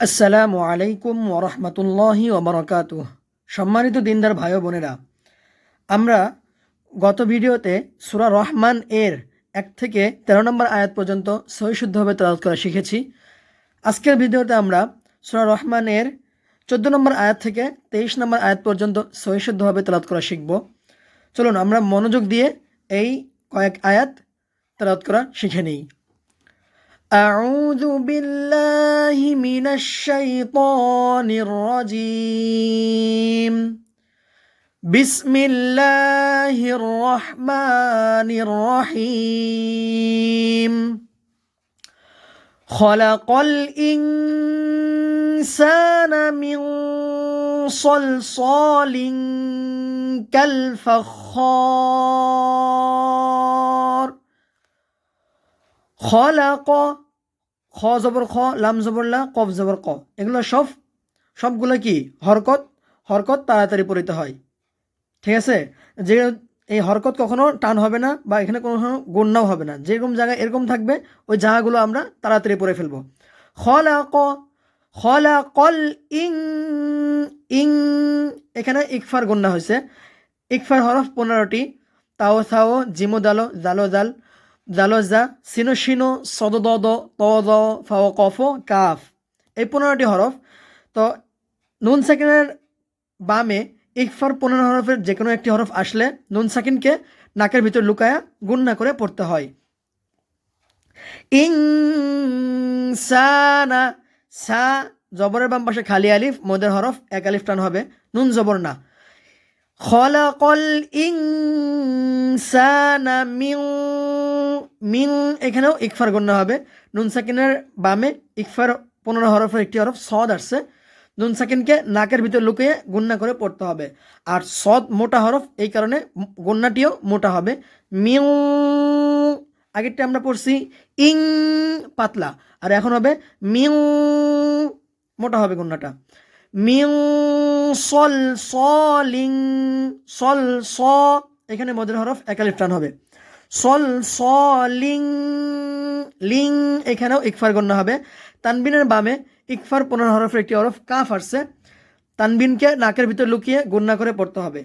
আসসালামু আলাইকুম ওরহমতুল্লাহি ওবরকাত সম্মানিত দিনদার ভাই বোনেরা, আমরা গত ভিডিওতে সুরা রহমান এর এক থেকে তেরো নম্বর আয়াত পর্যন্ত সহিশুদ্ধভাবে তেলাওয়াত করা শিখেছি। আজকের ভিডিওতে আমরা সুরা রহমান এর চোদ্দ নম্বর আয়াত থেকে তেইশ নম্বর আয়াত পর্যন্ত সহিশুদ্ধভাবে তেলাওয়াত করা শিখব। চলুন, আমরা মনোযোগ দিয়ে এই কয়েক আয়াত তেলাওয়াত করা শিখে নিই। أعوذ بالله من الشيطان الرجيم. بسم الله الرحمن الرحيم. خلق الإنسان من صلصال كالفخار. খলাক খ জবর খ, লাম জবর লা, কফ জবর ক। এগুলো সব, সবগুলো কি? হরকত হরকত তাড়াতাড়ি পড়িতে হয়। ঠিক আছে? যে এই হরকত কখনো টান হবে না বা এখানে কখনো গণ্যাও হবে না। যেরকম জায়গায় এরকম থাকবে, ওই জায়গাগুলো আমরা তাড়াতাড়ি পড়ে ফেলব। খলাক খলাকল ইং ইং, এখানে ইকফার গণ্যা হয়েছে। ইকফার হরফ পনেরোটি। তাও থাও জিমো দালো, জালো, জাল। জালজা সিনো সিনো সদ দ ত দ ফাও কফ। কাফ এই পনেরোটি হরফ। তো নুন সাকিনের বামে ইকফার পনেরো হরফের যে কোনো একটি হরফ আসলে নুন সাকিনকে নাকের ভিতর লুকায়া গুন্না করে পড়তে হয়। ইং সানা সা, জবরের বাম পাশে খালি আলিফ, মদের হরফ এক আলিফ টান হবে, নুন জবর না। খলাকল ইনসানা মিন মিন এখানেও ইকফার গণ্য হবে। নুন সাকিনের বামে ইকফার পনেরো হরফের একটি হরফ, সদ আসছে। নুন সাকিনকে নাকের ভিতর লুকিয়ে গুন্না করে পড়তে হবে। আর সদ মোটা হরফ, এই কারণে গুন্নাটিও মোটা হবে। মিউ আগেরটা আমরা পড়ছি, ইং পাতলা। আর এখন হবে মিউ মোটা হবে গুন্নাটা মিউ সল সলিং সল, স এখানে মদের হরফ একালিফ টান হবে। সল, সলিং, লিং এখানেও ইকফার গণ্য হবে। তানবিনের বামে ইকফার পনেরো হরফের একটি হরফ কাফ আসছে। তানবিনকে নাকের ভিতর লুকিয়ে গুন্না করে পড়তে হবে।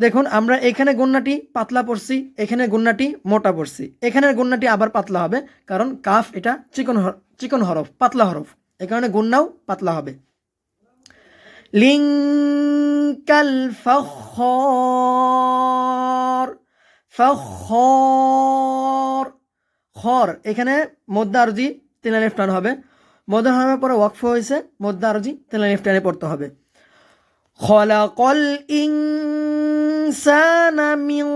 দেখুন, আমরা এখানে গুন্নাটি পাতলা পড়ছি, এখানে গুন্নাটি মোটা পড়ছি। এখানের গুন্নাটি আবার পাতলা হবে, কারণ কাফ এটা চিকন হর- চিকন হরফ, পাতলা হরফ। এ কারণে গুন্নাও পাতলা হবে। লিঙ্কাল ফখর ফখর খর এখানে মধ্যে আরজি তিন আলিফ টান হবে মধ্যে হওয়ার পরে ওয়াকফ হয়েছে মধ্যে আরজি তিন আলিফ টানে পড়তে হবে খলাকল ইনসানা মিন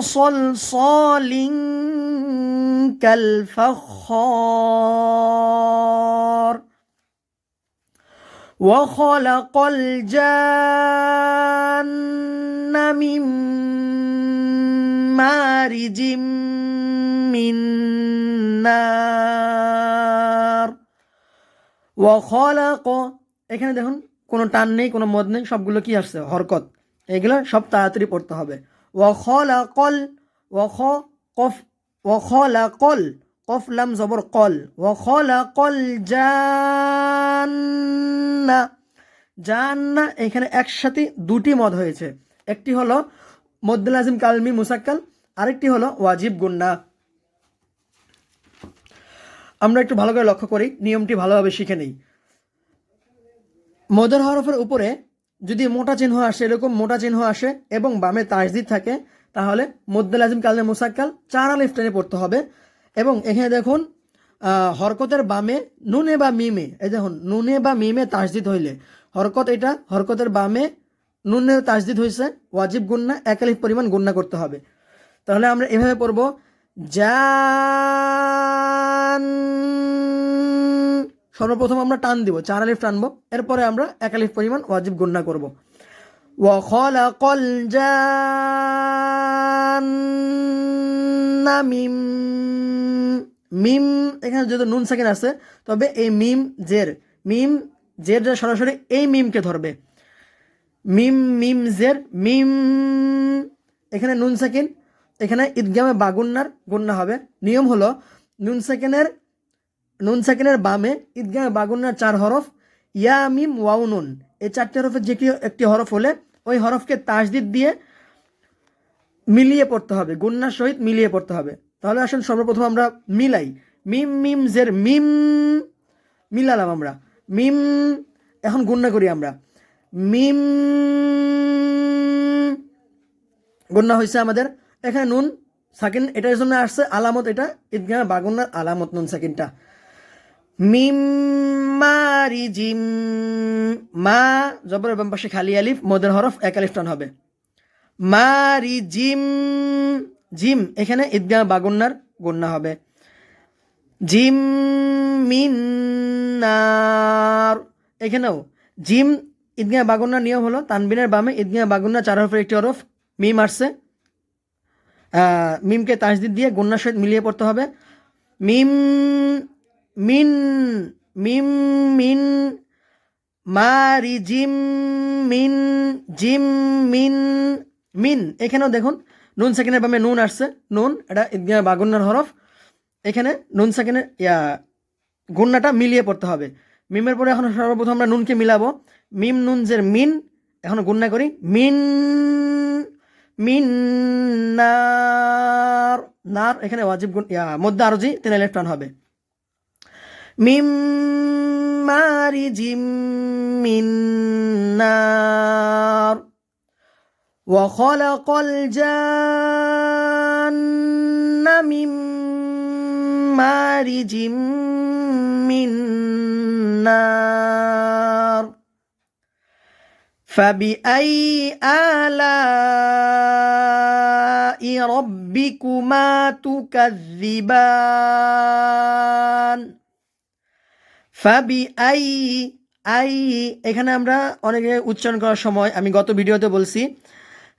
صلصال كالفخار وخلق الجان من مارج من نار وخلق এখানে দেখুন কোনো টান নেই কোনো মদ নেই সবগুলো কি আসছে হরকত এগুলো সব তাড়াতাড়ি পড়তে হবে ওয়াখলাকল ওয়াখ কফ ওয়াখলাকল কফ, লাম, জবর, কল। ওয়াখলাকল জান্না। জান্না এখানে একসাথে দুটি মদ হয়েছে। একটি হলো মদ্দুল আজিম কালমি মুসাক্কাল, আরেকটি হলো ওয়াজিব গুন্না। আমরা একটু ভালো করে লক্ষ্য করি, নিয়মটি ভালোভাবে শিখে নেই। মদের হরফের উপরে যদি মোটা চিহ্ন আসে, এরকম মোটা চিহ্ন আসে এবং বামে তাজদিদ থাকে, তাহলে মদ্দুল আজিম কালমে মুসাক্কাল চার আলিফ পড়তে হবে। এবং এখানে দেখুন হরকতের বামে নুনে বা মিমে, এই দেখুন, নুনে বা মিমে তাজদিদ হইলে। হরকত এটা, হরকতের বামে নুনে তাজদিদ হয়েছে ওয়াজিব গুন্না, এক আলিফ পরিমাণ গুন্না করতে হবে। তাহলে আমরা এভাবে পড়ব সর্বপ্রথম আমরা টান দিব, চার আলিফ টানবো, এরপরে আমরা এক আলিফ পরিমাণ ওয়াজিব গুন্না করব। وخلق الجان মিম মিম এখানে যেহেতু নুন সাকিন আছে তবে এই মিম জের মিম জের যা সরাসরি এই মিমকে ধরবে মিম মিম জের মিম এখানে নুন সাকিন এখানে ঈদগামে বাগুন্নার গুন্না হবে নিয়ম হলো নুন সাকিনের নুন সাকিনের বামে ঈদগাহ বাগুন্নার চার হরফ ইয়া মিম ওয়াও নুন এই চারটি হরফের যে কেউ একটি হরফ হলে ওই হরফকে তাসদিদ দিয়ে মিলিয়ে পড়তে হবে, গুন্নার সহিত মিলিয়ে পড়তে হবে। তাহলে আসুন সর্বপ্রথম আমরা মিলাই। মিম মিম, জের, মিম, মিলালাম আমরা। মিম, এখন গুন্না করি আমরা। মিম, গুন্না হয়েছে আমাদের, এখানে নুন, সাকিন, এটার জন্য আসছে আলামত, এটা ঈদগাহ বাগুন্নার আলামত নুন, সাকিনটা। মিম মারি জিম মা জবর বাম পাশে খালি আলিফ, মদের হরফ এক আলিফ হবে। মারি জিম জিম এখানে ঈদগাহ বাগুন্নার গুন্না হবে। জিম মিনার এখানেও জিম, ঈদগাহ বাগুন্নার নিয়ম হলো তানবিনের বামে ঈদগাহ বাগুন্না চার হরফের একটি হরফ, মিম আসছে। মিমকে তাসদিদ দিয়ে গুন্নার সহিত মিলিয়ে পড়তে হবে। মিম মিন, মিম, মিন, মারি, জিম, মিন জিম, মিন মিন। এখানেও দেখুন, নুন সেকেন্ডের বামে নুন আসছে। নুন, এটা বাগুন্নার হরফ। এখানে নুন সেকেন্ডের ইয়া, গুন্নাটা মিলিয়ে পড়তে হবে। মিমের পরে এখন সর্বপ্রথম আমরা নুনকে মিলাবো। মিম, নুন জের মিন, এখন গুন্না করি। মিন মিন, নার নার, এখানে ওয়াজিব গুণ ইয়া, মধ্যে আরজি তেনে লেফট টান হবে। من مارج من نار وخلق الجن من مارج من نار فبأي آلاء ربكما تكذبان ফাবি আই আই, এখানে আমরা অনেকে উচ্চারণ করার সময়, আমি গত ভিডিওতে বলছি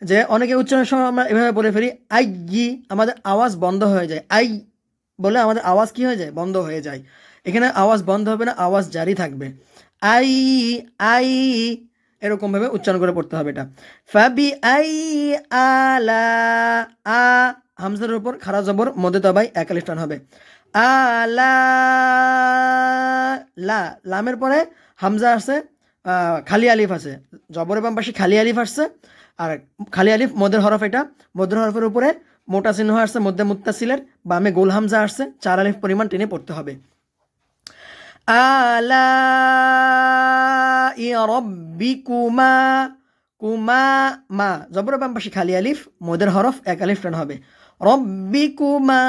যে অনেকে উচ্চারণের সময় আমরা এভাবে বলে ফেলি, আই গি আমাদের আওয়াজ বন্ধ হয়ে যায়। আই বলে আমাদের আওয়াজ কি হয়ে যায়? বন্ধ হয়ে যায়। এখানে আওয়াজ বন্ধ হবে না, আওয়াজ জারি থাকবে। আই আই, এরকমভাবে উচ্চারণ করে পড়তে হবে এটা। ফাবি আই আলা আ, হামজার উপর খারা জবর মদে তবাই একালিশ টান হবে। আলা লা লামের পরে হামজা আছে খালি আলিফ আছে। জবরের বাম পাশে খালি আলিফ আসছে, আর খালি আলিফ মদের হরফ এটা। মদের হরফের উপরে মোটা চিহ্ন আসছে মধ্যে মুত্তাসিলের। বামে গোল হামজা আসছে, চার আলিফ পরিমাণ টেনে পড়তে হবে। আলা রব্বিকুমা, কুমা, মা। জবর বাম খালি আলিফ, মদের হরফ এক আলিফ টান হবে। রব্বিকুমা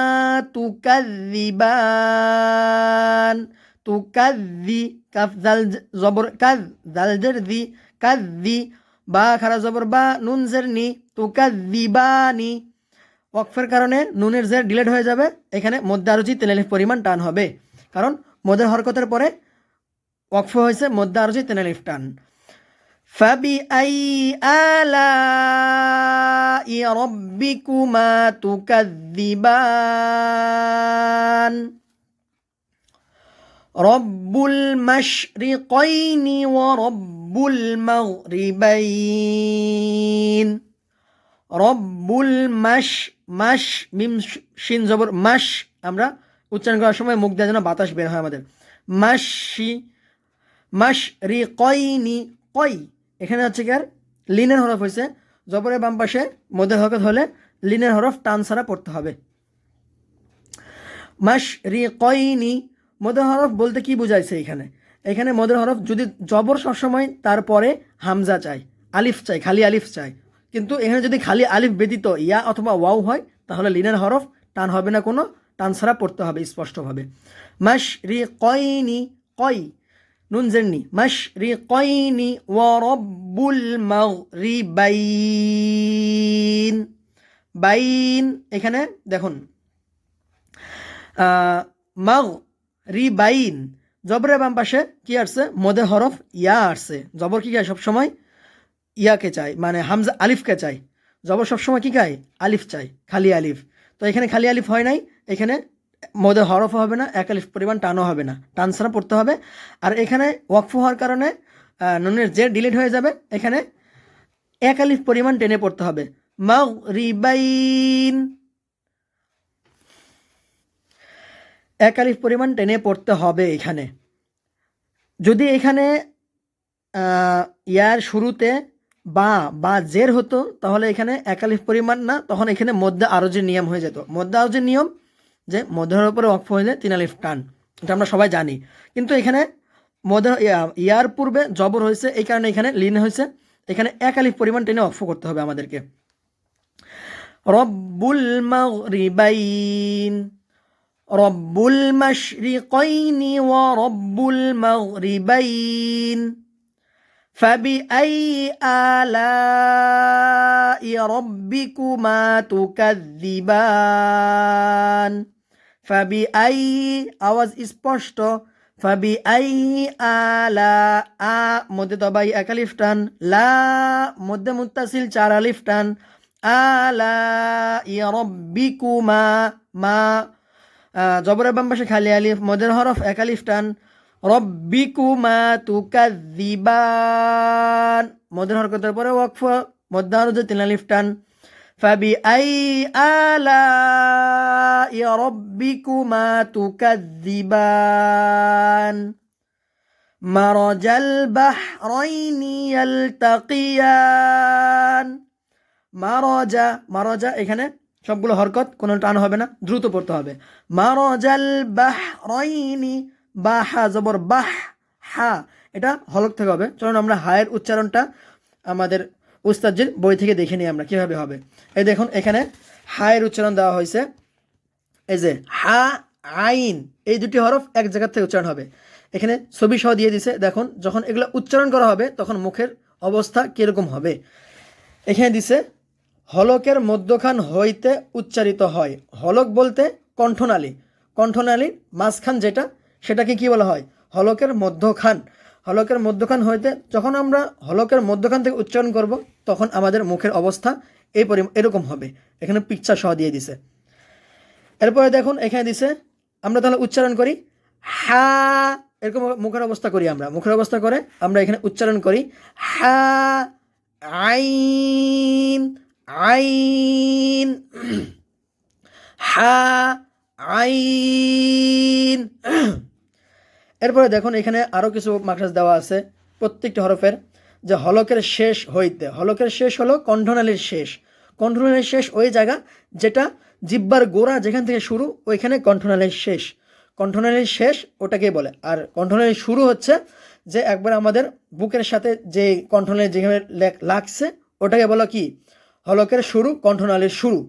তুকাযিবান তুকাযি কাফ, জাল, জবর, কাজ, জালজের দি কাযি বা খারা জবর, বা নুন জের নি তুকাযিবানি ওয়াকফের কারণে নুনের জের ডিলেট হয়ে যাবে, এখানে মধ্যে আরজি তেনালিফ পরিমাণ টান হবে। কারণ মদের হরকতের পরে ওয়াকফ হয়েছে মধ্যে আরজি তেনালিফ টান। فبأي آلاء ربكما تكذبان رب المشرقين ورب المغربين رب المش মাস মিম শ- শিন জবর মাস আমরা উচ্চারণ করার সময় মুখ দেওয়ার জন্য বাতাস বের হয় আমাদের মাসি মাস রি কইনি কই এখানে হচ্ছে কি আর লিনের হরফ হয়েছে জবরের বাম পাশে মধ্যে হরকত হলে লিনের হরফ টান ছাড়া পড়তে হবে। মাস রি কইনি মদের হরফ বলতে কি বুঝাইছে এখানে? এখানে মদের হরফ যদি জবর সবসময় তারপরে হামজা চাই আলিফ চাই খালি আলিফ চাই কিন্তু এখানে যদি খালি আলিফ ব্যতীত ইয়া অথবা ওয়াও হয়, তাহলে লিনের হরফ টান হবে না কোনো, টান ছাড়া পড়তে হবে স্পষ্টভাবে। মাস রি কইনি কই? রি কইনি ওয়ারব্বুল মাগরিবাইন। বাইন, এখানে দেখুন। মাগ রিবাইন বাম পাশে কি আসছে? মদে হরফ ইয়া আসছে। জবর কি গায় সবসময়? ইয়াকে চাই মানে হামজা আলিফকে চাই জবর সবসময় কি গায় আলিফ চাই খালি আলিফ। তো এখানে খালি আলিফ হয় নাই, এখানে মদে হরফ হবে না, এক আলিফ পরিমাণ টানও হবে না। টান ছাড়া পড়তে হবে। আর এখানে ওয়াকফ হওয়ার কারণে নুনের যে ডিলিট হয়ে যাবে। এখানে এক আলিফ পরিমাণ টেনে পড়তে হবে। মাগ রিবাইন এক আলিফ পরিমাণ টেনে পড়তে হবে এখানে। যদি এখানে ইয়ার শুরুতে বা বা জের হতো, তাহলে এখানে একালিফ পরিমাণ না, তখন এখানে মধ্যে আরও যে নিয়ম হয়ে যেত। মধ্যে আরও যে নিয়ম যে মধ্যের উপরে অক্ষ হইলে তিন আলিফ টান এটা আমরা সবাই জানি কিন্তু এখানে মধ্যে ইয়া- ইয়ার পূর্বে জবর হয়েছে এই কারণে এখানে লিন হয়েছে এখানে এক আলিফ পরিমাণ টেনে অক্ষ করতে হবে আমাদেরকে রব্বুল মাগরিবাইন রব্বুল মাশরিকাইনি ওয়া রব্বুল মাগরিবাইন فبأي آلاء ربكما تكذبان ফাবি আই আওয়াজ স্পষ্ট? ফাবি আই আলা আ মধ্যে তবাই এক আলিফ টান। লা মধ্যে মুত্তাসিল চার আলিফ টান। আলা ইয়ারব্বিকুমা মা। জবরের বাম পাশে খালি আলিফ মদের হরফ এক আলিফ টান। রব্বিকুমা তুকাদ্দিবান মদের হরকতের পরে ওয়াকফ, মধ্য হরজে তিন আলিফ টান। ফাবি আই আলা রব্বিকুমা তুকাদ্দিবান مرج البحرين يلتقيان মারজা মারজা এখানে সবগুলো হরকত কোনো টান হবে না দ্রুত পড়তে হবে মারজাল বাহ রইনি বাহা জবর বাহ হা এটা হলক থেকে হবে চলুন আমরা হায়ের উচ্চারণটা আমাদের উস্তাদজির বই থেকে দেখে নিই আমরা কীভাবে হবে। এই দেখুন, এখানে হায়ের উচ্চারণ দেওয়া হয়েছে। এই যে, হা, আইন, এই দুটি হরফ এক জায়গা থেকে উচ্চারণ হবে। এখানে ছবি সহ দিয়ে দিছে, দেখুন, যখন এগুলো উচ্চারণ করা হবে, তখন মুখের অবস্থা কীরকম হবে? এখানে দিছে, হলকের মধ্যখান হইতে উচ্চারিত হয়। হলক বলতে কণ্ঠনালী। কণ্ঠনালীর মাঝখান যেটা, সেটাকে কি বলা হয়? হলকের মধ্যখান। হলকের মধ্যখান হইতে, যখন আমরা হলকের মধ্যখান থেকে উচ্চারণ করব তখন আমাদের মুখের অবস্থা এই পরি, এরকম হবে। এখানে পিকচার সহ দিয়ে দিছে। এরপরে দেখুন, এখানে দিছে, আমরা তাহলে উচ্চারণ করি, হা, এরকম মুখের অবস্থা করি আমরা। মুখের অবস্থা করে আমরা এখানে উচ্চারণ করি, হা, আইন আইন, হা, আইন। এরপরে দেখুন, এখানে আরও কিছু মাকড়াস দেওয়া আছে প্রত্যেকটি হরফের। যে হলকের শেষ হইতে, হলকের শেষ হলো কণ্ঠনালীর শেষ। কণ্ঠনালীর শেষ ওই জায়গা যেটা জিব্বার গোড়া যেখান থেকে শুরু, ওইখানে কণ্ঠনালীর শেষ। কণ্ঠনালীর শেষ ওটাকেই বলে। আর কণ্ঠনালীর শুরু হচ্ছে যে একবার আমাদের বুকের সাথে যে কণ্ঠনালী যেখানে লাগছে, ওটাকে বলা কি? হলকের শুরু, কণ্ঠনালীর শুরু।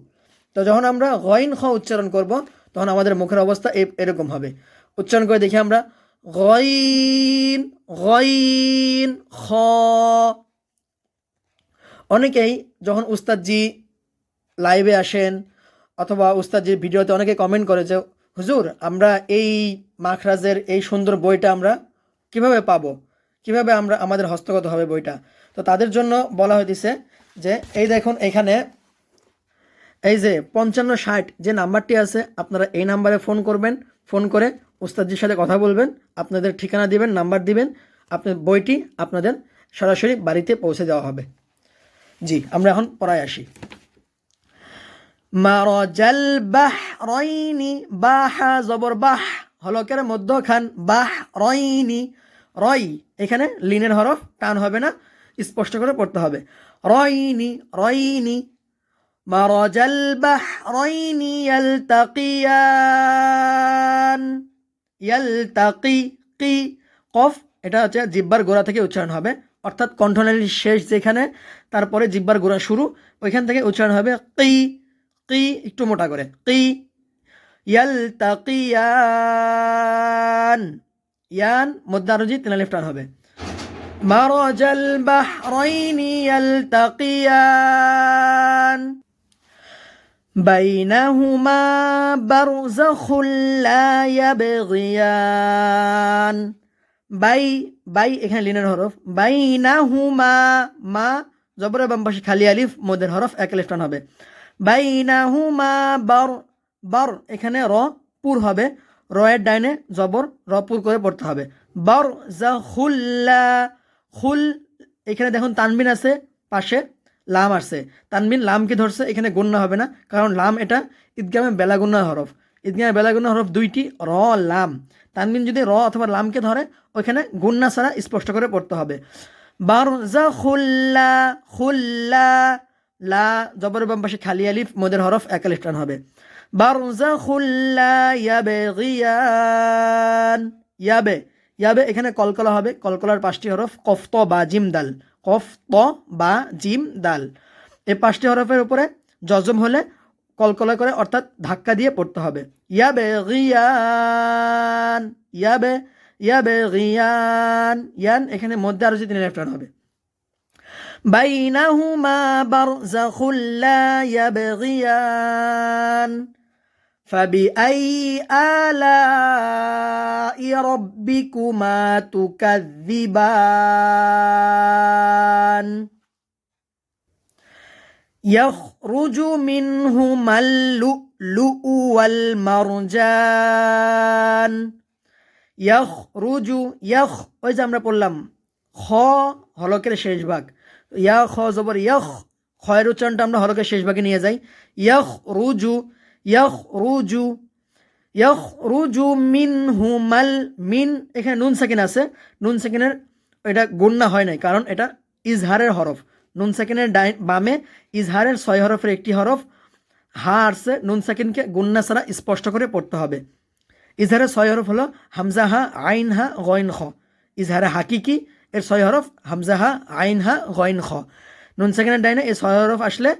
তো যখন আমরা গইন খ উচ্চারণ করব, তখন আমাদের মুখের অবস্থা এরকম হবে। উচ্চারণ করে দেখি আমরা। গইন গইন, খ। অনেকেই যখন উস্তাদজি লাইভে আসেন অথবা উস্তাদজির ভিডিওতে অনেকে কমেন্ট করে যে, হুজুর, আমরা এই মাখরাজের এই সুন্দর বইটা আমরা কীভাবে পাবো? কীভাবে আমরা আমাদের হস্তগত হবে বইটা? তো তাদের জন্য বলা হইতেছে যে, এই দেখুন, এখানে এই যে পঞ্চান্ন ষাট যে নাম্বারটি আছে, আপনারা এই নাম্বারে ফোন করবেন ফোন করে উস্তাদজির সাথে কথা বলবেন আপনাদের ঠিকানা দিবেন নাম্বার দিবেন আপনার বইটি আপনাদের সরাসরি বাড়িতে পৌঁছে দেওয়া হবে জি আমরা এখন পড়ায় আসি মারজাল বাহ রইনি বাহা জবর বাহ হলকের মধ্যখান বাহ রইনি রই এখানে লিনের হরফ টান হবে না স্পষ্ট করে পড়তে হবে রইনি রইনি مرج البحرين يلتقيان ইয়ালতাকি কি কফ, এটা হচ্ছে জিব্বার গোড়া থেকে উচ্চারণ হবে। অর্থাৎ কণ্ঠনালীর শেষ যেখানে, তারপরে জিব্বার গোড়া শুরু, ওইখান থেকে উচ্চারণ হবে কি কি, একটু মোটা করে, কি। ইয়ালতাকিয়ান, ইয়ান মধ্যারজি তেনালি টান হবে। মারজাল বাহরাইনি, ইয়ালতাকিয়ান। بينهما برزخ لا يبغيان বাই বাই এখানে লিনের হরফ বাইনাহুমা মা জবরের বাম পাশে খালি আলিফ মদের হরফ এক আলিফ টান হবে বাইনাহুমা বর বর এখানে র পুর হবে র এর ডাইনে জবর র পুর করে পড়তে হবে বর জা খুল্লা খুল এখানে দেখুন তানবিন আছে পাশে লাম আসছে। তানবিন লামকে ধরছে, এখানে গুন্না হবে না, কারণ লাম এটা ঈদগামে বেলা গুন্না হরফ। ঈদগামে বেলাগুন হরফ দুইটি, র, লাম। তানবিন যদি র অথবা লামকে ধরে, ওইখানে গুন্না ছাড়া স্পষ্ট করে পড়তে হবে। বারজা খুল্লা খুল্লা, লা জবর বাম পাশে খালি আলিফ, মদের হরফ এক আলিফ টান হবে। বারজা খুল্লা, ইয়াবে ইয়াবে ইয়াবে এখানে কলকলা হবে, কলকলার পাঁচটি হরফ, কফত বা জিম দাল ত বা জিম দাল। এই পাঁচটি হরফের উপরে জজম হলে কলকলা করে অর্থাৎ ধাক্কা দিয়ে পড়তে হবে। ইয়াবে গিয়ান ইয়াবে ইয়াবে গিয়ান, ইয়ান এখানে মধ্যে আরও যদি লেফট হবে। বাইনাহুমা বারজাখুল লা ইয়াবগিয়ান فبأي آلاء ربكما تكذبان يخرج منهما اللؤلؤ والمرجان يخرج يخ ওই যে আমরা পড়লাম খ হলকের শেষ ভাগ ইয়া খ জবর ইয়খ খয়ের উচ্চারণটা আমরা হলকের শেষ ভাগে নিয়ে যাই ইয়খ রুজু ইয়খ রুজু ইয়খ রুজু মিন হুমাল মিন এখানে নুন সেকেন্ড আছে। নুন সেকেন্ডের এটা গুন্না হয় নাই, কারণ এটা ইজহারের হরফ। নুন সেকেন্ডের ডাই, বামে ইজহারের ছয় হরফের একটি হরফ। হা আসছে, নুন সেকেন্ডকে গুন্না ছাড়া স্পষ্ট করে পড়তে হবে। ইজহারের ছয় হরফ হলো হামজা হা, আইন হা গইন খ। ইজহারে হাকিকি এর ছয় হরফ হামজা হা, আইন হা গইন খ। নুন সেকেন্ডের ডাইনে এই ছয় হরফ আসলে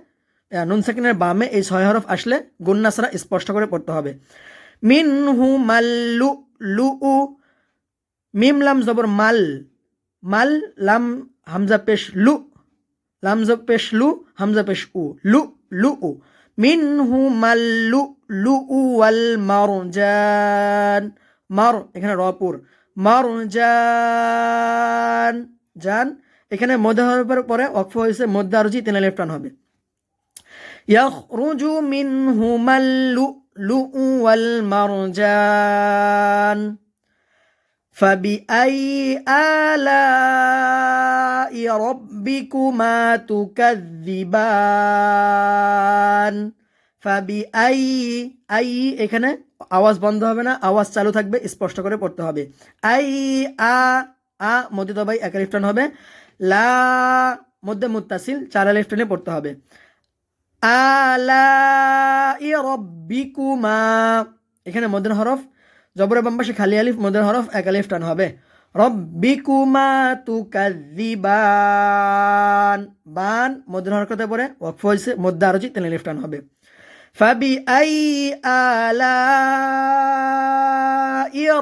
নুন সেকেন্ডের বামে এই ছয় হরফ আসলে গুন্না ছাড়া স্পষ্ট করে পড়তে হবে। মিন হু মাল্লু লু উ, মিম লাম জবর মাল মাল লাম হামজা পেশ লু, লাম জব পেশ লু, হামজা পেশ উ, লু লু উ। মিন হু মাল্লু লু উ ওয়াল মারজান, মার এখানে রপুর মারজান, জান। এখানে মধ্য হরফের পরে অক্ষ হয়েছে মধ্য আরজি লেফট হবে। يخرج منهما اللؤلؤ والمرجان فبأي آلاء ربكما تكذبان ফাবি আই এখানে আওয়াজ বন্ধ হবে না আওয়াজ চালু থাকবে স্পষ্ট করে পড়তে হবে আই আ আ মধ্যে দবাই একা লিফটন হবে লা মধ্যে মুত্তাসিল চারা লিফটনে পড়তে হবে আলা রব্বিকুমা। এখানে মদের হরফ জবর বাম খালি আলিফ, মদের হরফ, এক আলিফ টান হবে। রব্বিকুমা তুকাযিবান। বান, মদের হরকতে পরে ওয়াকফ হয়েছে মধ্যে আরজি তেলে লিফ টান হবে। ফাবি আই আলা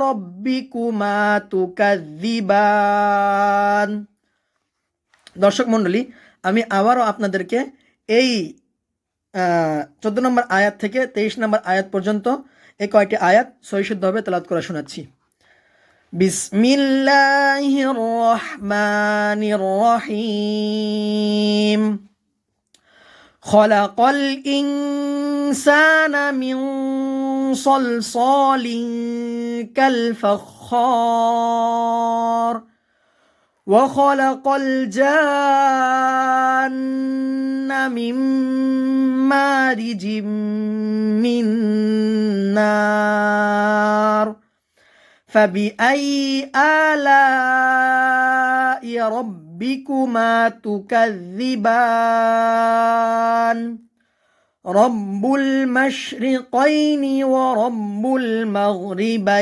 রব্বিকুমা তুকাযিবান। দর্শক মণ্ডলী, আমি আবারও আপনাদেরকে এই চোদ্দ নম্বর আয়াত থেকে তেইশ নম্বর আয়াত পর্যন্ত এই কয়টি আয়াত সহিশুদ্ধভাবে তেলাত করে শোনাচ্ছি বিসমিল্লাহির রহমানির রহিম خلق الإنسان من صلصال كالفخار وخلق الجان من مارج من نار فبأي آلاء ربكما تكذبان؟ رب المشرقين ورب المغربين.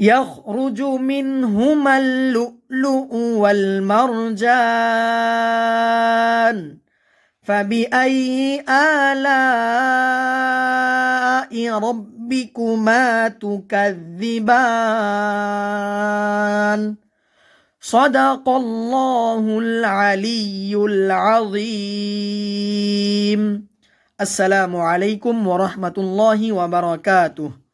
يخرج منهما اللؤلؤ والمرجان فبأي آلاء ربكما تكذبان؟ صدق الله العلي العظيم. السلام عليكم ورحمة الله وبركاته.